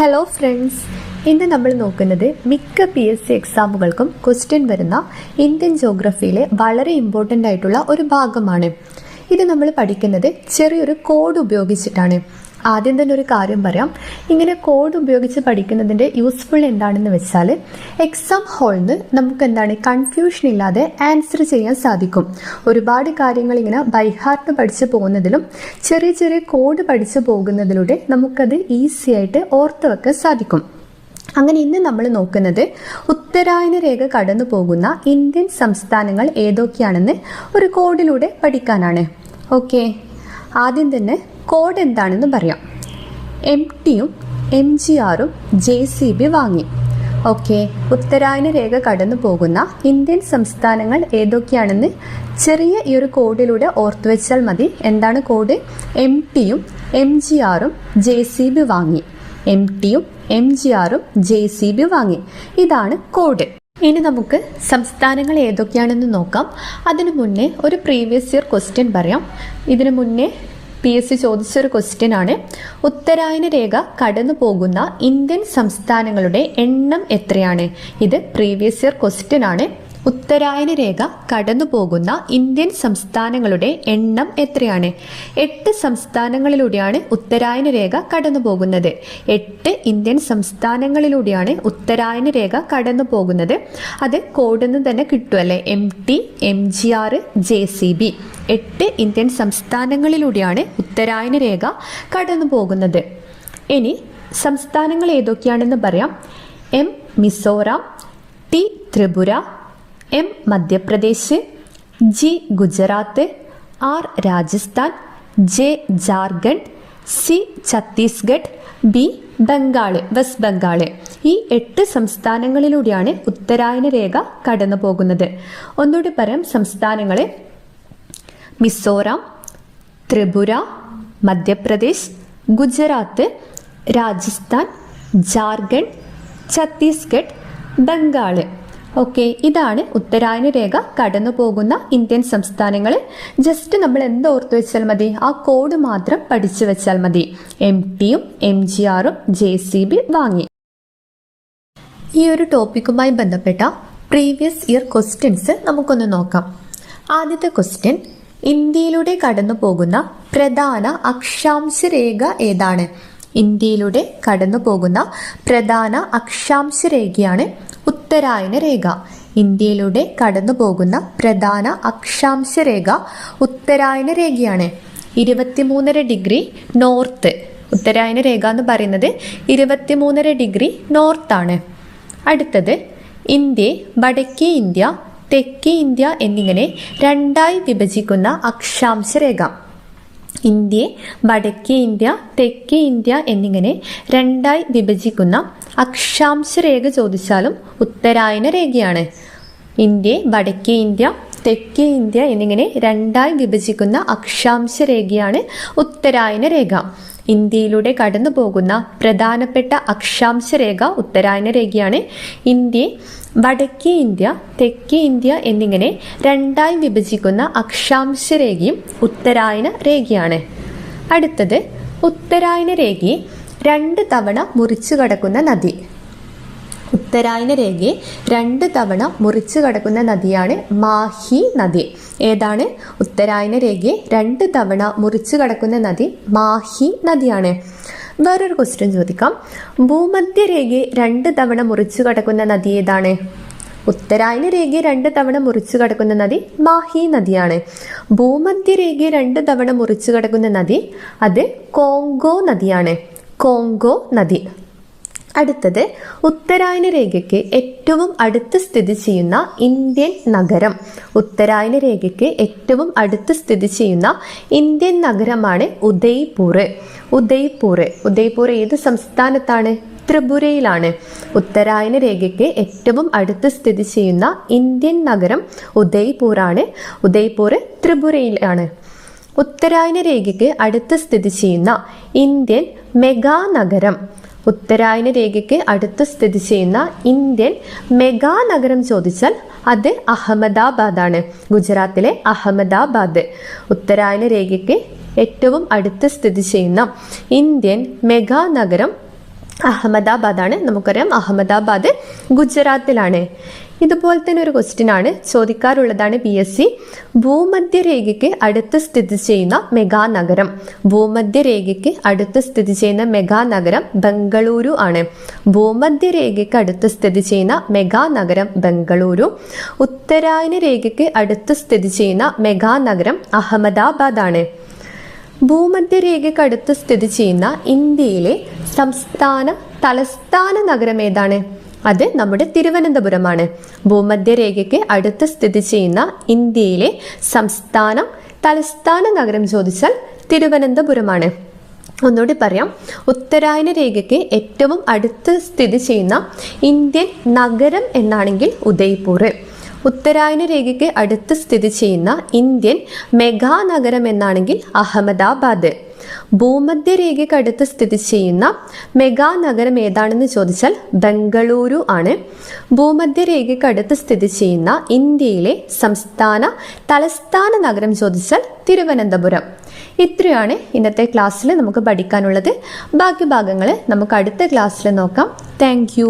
Hello friends ഇന്ന് നമ്മൾ നോക്കുന്നത് മിക്ക പി എസ് സി എക്സാമുകൾക്കും ക്വസ്റ്റ്യൻ വരുന്ന ഇന്ത്യൻ ജോഗ്രഫിയിലെ വളരെ ഇമ്പോർട്ടന്റ് ആയിട്ടുള്ള ഒരു ഭാഗമാണ്. ഇത് നമ്മൾ പഠിക്കുന്നത് ചെറിയൊരു കോഡ് ഉപയോഗിച്ചിട്ടാണ്. ആദ്യം തന്നെ ഒരു കാര്യം പറയാം. ഇങ്ങനെ കോഡ് ഉപയോഗിച്ച് പഠിക്കുന്നതിന്റെ യൂസ്ഫുൾ എന്താണെന്ന് വെച്ചാൽ എക്സാം ഹാളിൽ നിന്ന് നമുക്ക് എന്താണ് കൺഫ്യൂഷൻ ഇല്ലാതെ ആൻസർ ചെയ്യാൻ സാധിക്കും. ഒരുപാട് കാര്യങ്ങൾ ഇങ്ങനെ ബൈഹാർട്ട് പഠിച്ചു പോകുന്നതിലും ചെറിയ ചെറിയ കോഡ് പഠിച്ചു പോകുന്നതിലൂടെ നമുക്കത് ഈസി ആയിട്ട് ഓർത്ത് വെക്കാൻ സാധിക്കും. അങ്ങനെ ഇന്ന് നമ്മൾ നോക്കുന്നത് ഉത്തരായന രേഖ കടന്നു പോകുന്ന ഇന്ത്യൻ സംസ്ഥാനങ്ങൾ ഏതൊക്കെയാണെന്ന് ഒരു കോഡിലൂടെ പഠിക്കാനാണ്. ഓക്കെ ആദ്യം തന്നെ കോഡ് എന്താണെന്ന് പറയാം. എം ടിയും എം ജി ആറും ജെ സി ബി വാങ്ങി. ഓക്കെ ഉത്തരായന രേഖ കടന്നു പോകുന്ന ഇന്ത്യൻ സംസ്ഥാനങ്ങൾ ഏതൊക്കെയാണെന്ന് ചെറിയ ഈ ഒരു കോഡിലൂടെ ഓർത്തു വെച്ചാൽ മതി. എന്താണ് കോഡ്? എം ടിയും എം ജി ആറും ജെ സി ബി വാങ്ങി. എം ടിയും എം ജി ആറും ജെ സി ബി വാങ്ങി. ഇതാണ് കോഡ്. ഇനി നമുക്ക് സംസ്ഥാനങ്ങൾ ഏതൊക്കെയാണെന്ന് നോക്കാം. അതിനു മുന്നേ ഒരു പ്രീവിയസ് ഇയർ ക്വസ്റ്റ്യൻ പറയാം. ഇതിനു മുന്നേ പി എസ് സി ചോദിച്ചൊരു ക്വസ്റ്റ്യൻ ആണ് ഉത്തരായന രേഖ കടന്നു പോകുന്ന ഇന്ത്യൻ സംസ്ഥാനങ്ങളുടെ എണ്ണം എത്രയാണ്? ഇത് പ്രീവിയസ് ഇയർ ക്വസ്റ്റ്യൻ ആണ്. ഉത്തരായന രേഖ കടന്നു പോകുന്ന ഇന്ത്യൻ സംസ്ഥാനങ്ങളുടെ എണ്ണം എത്രയാണ്? എട്ട് സംസ്ഥാനങ്ങളിലൂടെയാണ് ഉത്തരായന രേഖ കടന്നു പോകുന്നത് എട്ട് ഇന്ത്യൻ സംസ്ഥാനങ്ങളിലൂടെയാണ് ഉത്തരായന രേഖ കടന്നു പോകുന്നത് അത് കോഡിൽ നിന്ന് തന്നെ കിട്ടുമല്ലേ M T M G R J C B എട്ട് ഇന്ത്യൻ സംസ്ഥാനങ്ങളിലൂടെയാണ് ഉത്തരായന രേഖ കടന്നു പോകുന്നത്. ഇനി സംസ്ഥാനങ്ങൾ ഏതൊക്കെയാണെന്ന് പറയാം. M Mizoram T Tripura M Madhya Pradesh G Gujarat R Rajasthan J Jharkhand C Chhattisgarh B Bengal West Bengal ഈ എട്ട് സംസ്ഥാനങ്ങളിലൂടെയാണ് ഉത്തരായന രേഖ കടന്നു പോകുന്നത്. ഒന്നുകൂടി പറയാം സംസ്ഥാനങ്ങൾ മിസോറാം ത്രിപുര മധ്യപ്രദേശ് ഗുജറാത്ത് രാജസ്ഥാൻ ജാർഖണ്ഡ് ഛത്തീസ്ഗഡ് ബംഗാൾ ഓക്കെ ഇതാണ് ഉത്തരായന രേഖ. കടന്നു പോകുന്ന ഇന്ത്യൻ സംസ്ഥാനങ്ങൾ ജസ്റ്റ് നമ്മൾ എന്ത് ഓർത്തു വെച്ചാൽ മതി? ആ കോഡ് മാത്രം പഠിച്ചു വെച്ചാൽ മതി. എം ടിയും എം ജി ആറും ജെ സി ബി വാങ്ങി. ഈ ഒരു ടോപ്പിക്കുമായി ബന്ധപ്പെട്ട പ്രീവിയസ് ഇയർ ക്വസ്റ്റ്യൻസ് നമുക്കൊന്ന് നോക്കാം. ആദ്യത്തെ ക്വസ്റ്റ്യൻ ഇന്ത്യയിലൂടെ കടന്നു പോകുന്ന പ്രധാന അക്ഷാംശ രേഖ ഏതാണ്? ഇന്ത്യയിലൂടെ കടന്നു പോകുന്ന പ്രധാന അക്ഷാംശ രേഖയാണ് ഉത്തരായന രേഖ ഇന്ത്യയിലൂടെ കടന്നു പോകുന്ന പ്രധാന അക്ഷാംശ രേഖ ഉത്തരായന രേഖയാണ് ഇരുപത്തിമൂന്നര ഡിഗ്രി നോർത്ത്. ഉത്തരായന രേഖ എന്ന് പറയുന്നത് ഇരുപത്തിമൂന്നര ഡിഗ്രി നോർത്താണ്. അടുത്തത് ഇന്ത്യ വടക്കേ ഇന്ത്യ തെക്കേ ഇന്ത്യ എന്നിങ്ങനെ രണ്ടായി വിഭജിക്കുന്ന അക്ഷാംശരേഖ. ഇന്ത്യയെ വടക്കേ ഇന്ത്യ തെക്കേ ഇന്ത്യ എന്നിങ്ങനെ രണ്ടായി വിഭജിക്കുന്ന അക്ഷാംശരേഖ ചോദിച്ചാലും ഉത്തരായന രേഖയാണ്. ഇന്ത്യയെ വടക്കേ ഇന്ത്യ തെക്കേ ഇന്ത്യ എന്നിങ്ങനെ രണ്ടായി വിഭജിക്കുന്ന അക്ഷാംശ രേഖയാണ് ഉത്തരായന രേഖ. ഇന്ത്യയിലൂടെ കടന്നു പോകുന്ന പ്രധാനപ്പെട്ട അക്ഷാംശ രേഖ ഉത്തരായന രേഖയാണ് ഇന്ത്യയെ വടക്കേ ഇന്ത്യ തെക്കേ ഇന്ത്യ എന്നിങ്ങനെ രണ്ടായി വിഭജിക്കുന്ന അക്ഷാംശ രേഖയും ഉത്തരായന രേഖയാണ് അടുത്തത് ഉത്തരായന രേഖയെ രണ്ട് തവണ മുറിച്ചു കടക്കുന്ന നദി. ഉത്തരായന രേഖയെ രണ്ട് തവണ മുറിച്ചു കടക്കുന്ന നദിയാണ് മാഹി നദി. ഏതാണ്? ഉത്തരായന രേഖയെ രണ്ട് തവണ മുറിച്ചു കടക്കുന്ന നദി മാഹി നദിയാണ്. വേറൊരു ക്വസ്റ്റ്യൻ ചോദിക്കാം. ഭൂമധ്യ രേഖയെ രണ്ട് തവണ മുറിച്ചു കടക്കുന്ന നദി ഏതാണ്? ഉത്തരായന രേഖയെ രണ്ട് തവണ മുറിച്ചു കടക്കുന്ന നദി മാഹി നദിയാണ്. ഭൂമധ്യ രേഖയെ രണ്ട് തവണ മുറിച്ചു കടക്കുന്ന നദി അത് കോങ്കോ നദിയാണ്. കോങ്കോ നദി. അടുത്തത് ഉത്തരായന രേഖയ്ക്ക് ഏറ്റവും അടുത്ത് സ്ഥിതി ചെയ്യുന്ന ഇന്ത്യൻ നഗരം. ഉത്തരായന രേഖയ്ക്ക് ഏറ്റവും അടുത്ത് സ്ഥിതി ചെയ്യുന്ന ഇന്ത്യൻ നഗരമാണ് ഉദയ്പൂർ ഉദയ്പൂർ ഉദയ്പൂർ ഏത് സംസ്ഥാനത്താണ്? ത്രിപുരയിലാണ്. ഉത്തരായന രേഖയ്ക്ക് ഏറ്റവും അടുത്ത് സ്ഥിതി ചെയ്യുന്ന ഇന്ത്യൻ നഗരം ഉദയ്പൂറാണ് ഉദയ്പൂർ ത്രിപുരയിലാണ്. ഉത്തരായന രേഖയ്ക്ക് അടുത്ത് സ്ഥിതി ചെയ്യുന്ന ഇന്ത്യൻ മെഗാനഗരം ഉത്തരായന രേഖയ്ക്ക് അടുത്ത് സ്ഥിതി ചെയ്യുന്ന ഇന്ത്യൻ മെഗാ നഗരം ചോദിച്ചാൽ അത് അഹമ്മദാബാദാണ്. ഗുജറാത്തിലെ അഹമ്മദാബാദ്. ഉത്തരായന രേഖയ്ക്ക് ഏറ്റവും അടുത്ത് സ്ഥിതി ചെയ്യുന്ന ഇന്ത്യൻ മെഗാ നഗരം അഹമ്മദാബാദാണ്. നമുക്കറിയാം അഹമ്മദാബാദ് ഗുജറാത്തിലാണ്. ഇതുപോലെ തന്നെ ഒരു ക്വസ്റ്റ്യൻ ആണ് ചോദിക്കാറുള്ളതാണ് പി എസ് സി ഭൂമധ്യരേഖയ്ക്ക് അടുത്ത് സ്ഥിതി ചെയ്യുന്ന മെഗാ നഗരം ഭൂമധ്യരേഖയ്ക്ക് അടുത്ത് സ്ഥിതി ചെയ്യുന്ന മെഗാ നഗരം ബംഗളൂരു ആണ്. ഭൂമധ്യരേഖയ്ക്ക് അടുത്ത് സ്ഥിതി ചെയ്യുന്ന മെഗാ നഗരം ബംഗളൂരു. ഉത്തരായന രേഖയ്ക്ക് അടുത്ത് സ്ഥിതി ചെയ്യുന്ന മെഗാനഗരം അഹമ്മദാബാദ് ആണ് ഭൂമധ്യരേഖയ്ക്ക് അടുത്ത് സ്ഥിതി ചെയ്യുന്ന ഇന്ത്യയിലെ സംസ്ഥാന തലസ്ഥാന നഗരം ഏതാണ്? അത് നമ്മുടെ തിരുവനന്തപുരമാണ്. ഭൂമധ്യരേഖയ്ക്ക് അടുത്ത് സ്ഥിതി ചെയ്യുന്ന ഇന്ത്യയിലെ സംസ്ഥാനം തലസ്ഥാന നഗരം ചോദിച്ചാൽ തിരുവനന്തപുരമാണ്. ഒന്നുകൂടി പറയാം. ഉത്തരായന രേഖയ്ക്ക് ഏറ്റവും അടുത്ത് സ്ഥിതി ചെയ്യുന്ന ഇന്ത്യൻ നഗരം എന്നാണെങ്കിൽ ഉദയ്പൂർ. ഉത്തരായന രേഖയ്ക്ക് അടുത്ത് സ്ഥിതി ചെയ്യുന്ന ഇന്ത്യൻ മെഗാനഗരം എന്നാണെങ്കിൽ അഹമ്മദാബാദ് ഭൂമധ്യരേഖയ്ക്ക് അടുത്ത് സ്ഥിതി ചെയ്യുന്ന മെഗാനഗരം ഏതാണെന്ന് ചോദിച്ചാൽ ബംഗളൂരു ആണ്. ഭൂമധ്യരേഖയ്ക്ക് അടുത്ത് സ്ഥിതി ചെയ്യുന്ന ഇന്ത്യയിലെ സംസ്ഥാന തലസ്ഥാന നഗരം ചോദിച്ചാൽ തിരുവനന്തപുരം. ഇത്രയാണ് ഇന്നത്തെ ക്ലാസ്സിൽ നമുക്ക് പഠിക്കാനുള്ളത്. ബാക്കി ഭാഗങ്ങൾ നമുക്ക് അടുത്ത ക്ലാസ്സിൽ നോക്കാം. താങ്ക്